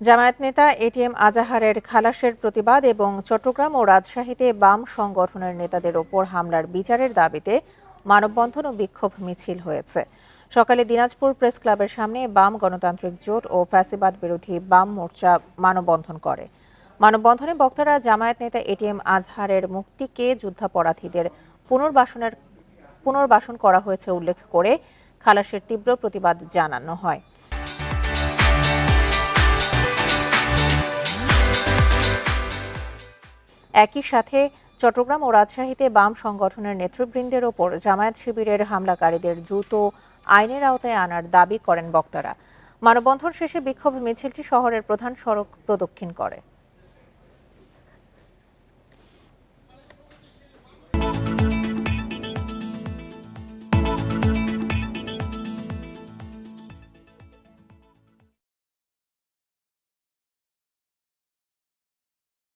জামায়াত নেতা এটিএম আজাহারের খালাসের প্রতিবাদ এবং চট্টগ্রাম ও রাজশাহীতে বাম সংগঠনের নেতাদের ওপর হামলার বিচারের দাবিতে মানববন্ধন ও বিক্ষোভ মিছিল হয়েছে। সকালে দিনাজপুর প্রেস ক্লাবের সামনে বাম গণতান্ত্রিক জোট ও ফ্যাসিবাদ বিরোধী বাম মোর্চা মানববন্ধন করে। মানববন্ধনে বক্তারা জামায়াত নেতা এটিএম আজহারের মুক্তিকে যুদ্ধাপরাধীদের পুনর্বাসনের পুনর্বাসন করা হয়েছে উল্লেখ করে খালাসের তীব্র প্রতিবাদ জানানো হয়। একই সাথে চট্টগ্রাম ও রাজশাহীতে বাম সংগঠনের নেতৃবৃন্দের ওপর জামায়াত শিবিরের হামলাকারীদের দ্রুত আইনের আওতায় আনার দাবি করেন বক্তারা। মানববন্ধন শেষে বিক্ষোভ মিছিলটি শহরের প্রধান সড়ক প্রদক্ষিণ করে।